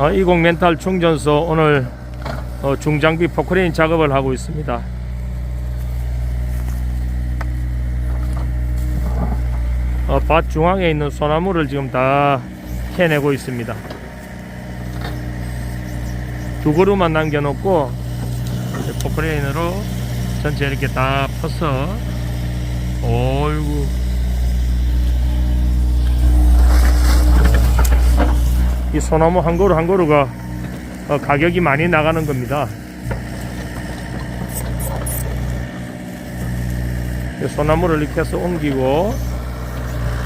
어, 20 멘탈 충전소 오늘 어, 중장비 포크레인 작업을 하고 있습니다. 어, 밭 중앙에 있는 소나무를 지금 다 캐내고 있습니다. 두 그루만 남겨놓고 포크레인으로 전체 이렇게 다 퍼서 어이구 이 소나무 한 그루 한 그루가 어, 가격이 많이 나가는 겁니다. 이 소나무를 이렇게 해서 옮기고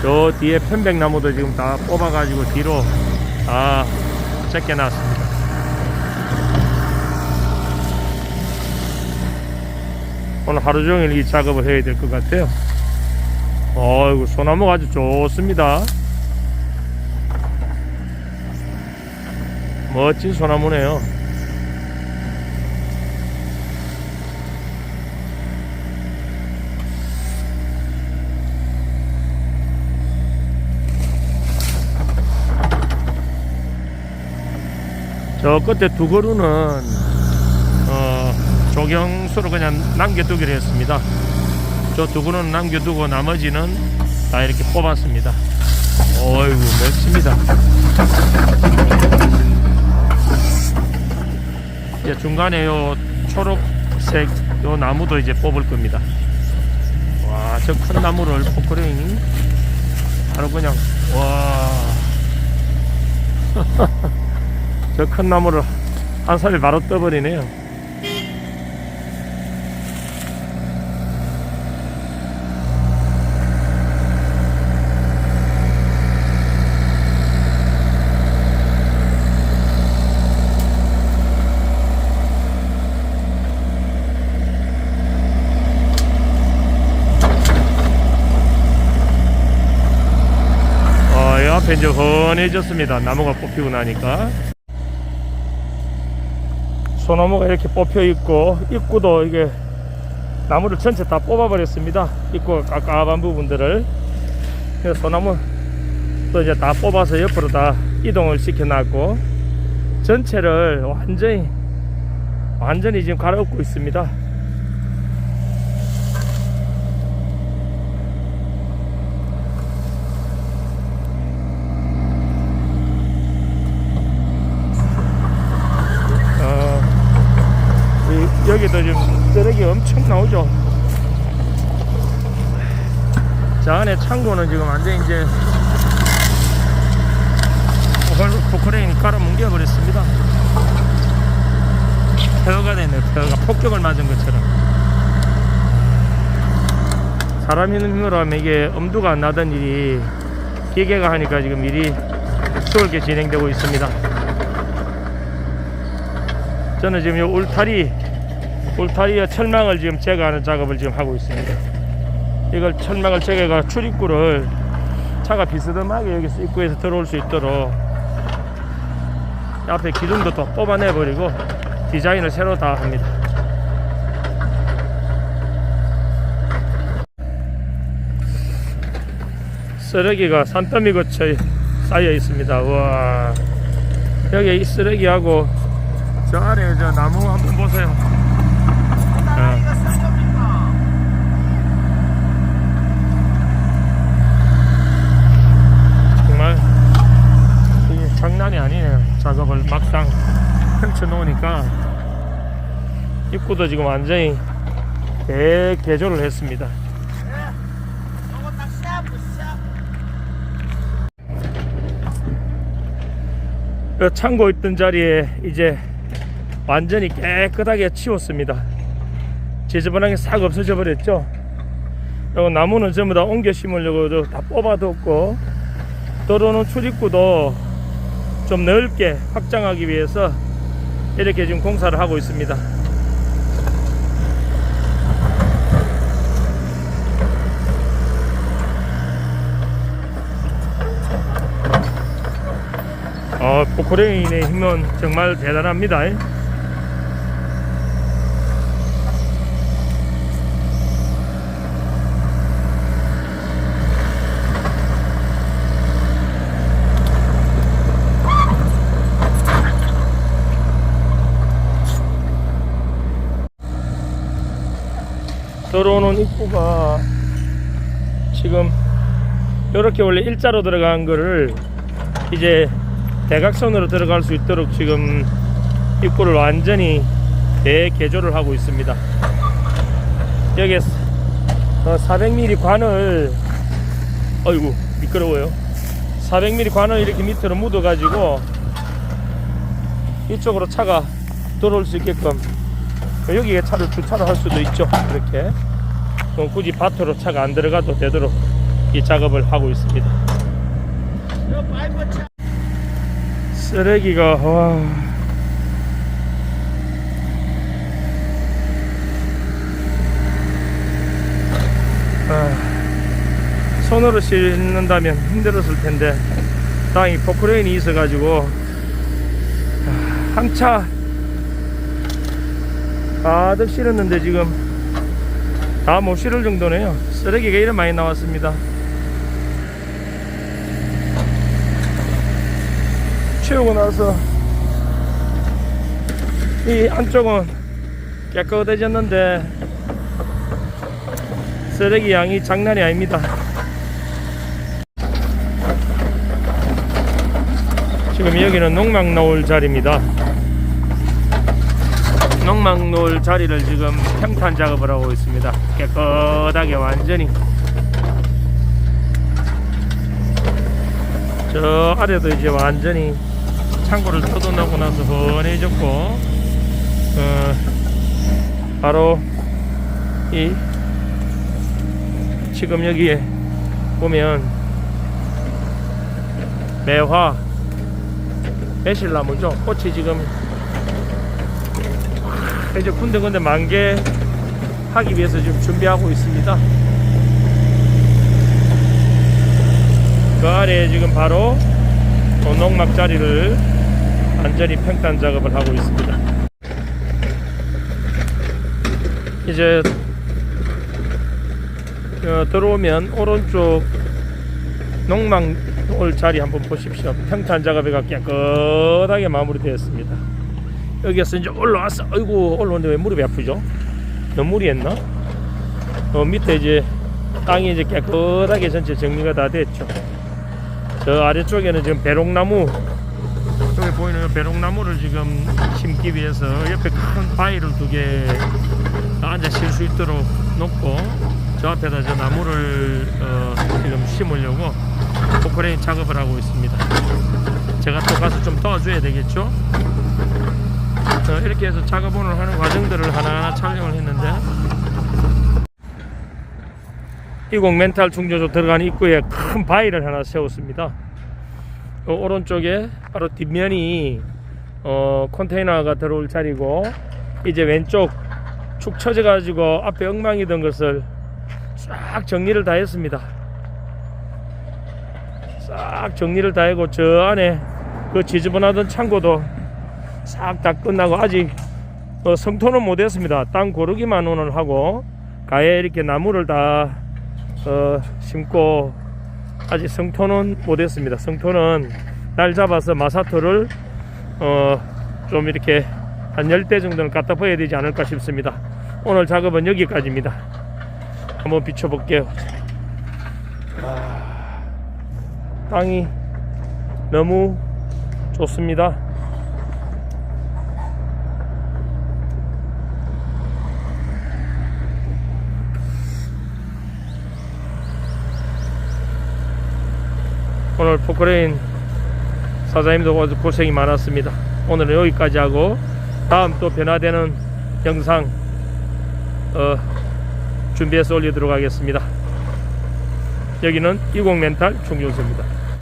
저 뒤에 편백나무도 지금 다 뽑아가지고 뒤로 다 제껴놨습니다. 오늘 하루 종일 이 작업을 해야 될 것 같아요. 어이구 소나무가 아주 좋습니다. 멋진 소나무네요. 저 끝에 두 그루는 어, 조경수로 그냥 남겨두기로 했습니다. 저 두 그루는 남겨두고 나머지는 다 이렇게 뽑았습니다. 어이구 멋집니다. 이제 중간에 요 초록색 요 나무도 이제 뽑을 겁니다. 와, 저 큰 나무를 포크레인이 바로 그냥 와. 저 큰 나무를 한 살에 바로 떠버리네요. 어, 이 앞에 이제 훤해졌습니다. 나무가 뽑히고 나니까. 소나무가 이렇게 뽑혀 있고, 입구도 이게 나무를 전체 다 뽑아버렸습니다. 입구가 깝깝한 부분들을. 소나무 또 이제 다 뽑아서 옆으로 다 이동을 시켜놨고, 전체를 완전히, 완전히 지금 갈아엎고 있습니다. 어, 이- 여기도 지금 쓰레기 엄청 나오죠. 자 안에 창고는 지금 완전 이제 포크- 포크레인이 깔아 뭉겨 버렸습니다. 폐허가 되네. 폐허가 폭격을 맞은 것처럼. 사람 있는 힘으로 하면 이게 엄두가 안 나던 일이 기계가 하니까 지금 일이 수월하게 진행되고 있습니다. 저는 지금 이 울타리 울타리와 철망을 지금 제거하는 작업을 지금 하고 있습니다. 이걸 철망을 제거가 출입구를 차가 비스듬하게 여기서 입구에서 들어올 수 있도록 앞에 기둥도 또 뽑아내 버리고 디자인을 새로 다 합니다. 쓰레기가 산더미 거쳐 쌓여 있습니다. 와 여기 이 쓰레기하고 저 아래 저 나무 한번 보세요. 어. 정말 이게 장난이 아니네요. 작업을 막상 펼쳐 놓으니까 입구도 지금 완전히 대개조를 했습니다. 그 창고 있던 자리에 이제 완전히 깨끗하게 치웠습니다. 지저분한 게싹 없어져 버렸죠. 그리고 나무는 전부 다 옮겨 심으려고 다 뽑아뒀고 도로는 출입구도 좀 넓게 확장하기 위해서 이렇게 지금 공사를 하고 있습니다. 어, 포코레인의 힘은 정말 대단합니다. 들어오는 입구가 지금 이렇게 원래 일자로 들어간 거를 이제 대각선으로 들어갈 수 있도록 지금 입구를 완전히 대개조를 하고 있습니다. 여기에 400mm 관을 어이구 미끄러워요. 400mm 관을 이렇게 밑으로 묻어 가지고 이쪽으로 차가 들어올 수 있게끔 여기에 차를 주차를 할 수도 있죠. 이렇게 굳이 밭으로 차가 안 들어가도 되도록 이 작업을 하고 있습니다. 쓰레기가 와. 아, 손으로 씻는다면 힘들었을 텐데 다행히 포크레인이 있어가지고 아, 한차 가득 실었는데 지금 다 못 실을 정도네요 쓰레기가 이래 많이 나왔습니다 치우고 나서 이 안쪽은 깨끗해졌는데 쓰레기 양이 장난이 아닙니다. 지금 여기는 농막 놓을 자리입니다. 농막 놓을 자리를 지금 평탄 작업을 하고 있습니다. 깨끗하게 완전히. 저 아래도 이제 완전히 창고를 뜯어내고 나서 훤해졌고 어, 바로 이 지금 여기에 보면 매화 매실나무죠. 꽃이 지금 이제 군데군데 만개 하기 위해서 지금 준비하고 있습니다. 그 아래에 지금 바로 농막 자리를 완전히 평탄 작업을 하고 있습니다. 이제 어, 들어오면 오른쪽 농막 올 자리 한번 보십시오. 평탄 작업이 깨끗하게 마무리되었습니다. 여기에서 이제 올라왔어. 아이고 올라오는데 왜 무릎이 아프죠? 너무 무리했나? 어, 밑에 이제 땅이 이제 깨끗하게 전체 정리가 다 됐죠. 저 아래쪽에는 지금 배롱나무 여기 보이는 배롱나무를 지금 심기 위해서 옆에 큰 바위를 두 개 앉아 쉴 수 있도록 놓고 저 앞에다 저 나무를 어, 지금 심으려고 포크레인 작업을 하고 있습니다. 제가 또 가서 좀 도와줘야 되겠죠? 어, 이렇게 해서 작업을 하는 과정들을 하나하나 촬영을 했는데 이공 멘탈 충전소 들어가는 입구에 큰 바위를 하나 세웠습니다. 어, 오른쪽에 바로 뒷면이 어, 컨테이너가 들어올 자리고 이제 왼쪽 축 처져 가지고 앞에 엉망이던 것을 싹 정리를 다 했습니다. 싹 정리를 다 하고 저 안에 그 지저분하던 창고도 싹 다 끝나고 아직 어, 성토는 못했습니다. 땅 고르기만 오늘 하고 가에 이렇게 나무를 다 어, 심고 아직 성토는 못했습니다. 성토는 날 잡아서 마사토를 어, 좀 이렇게 한 10대 정도는 갖다 버려야 되지 않을까 싶습니다. 오늘 작업은 여기까지입니다. 한번 비춰볼게요. 아, 땅이 너무 좋습니다. 오늘 포크레인 사장님도 아주 고생이 많았습니다. 오늘은 여기까지 하고 다음 또 변화되는 영상 어, 준비해서 올리도록 하겠습니다. 여기는 20 멘탈 총종소입니다.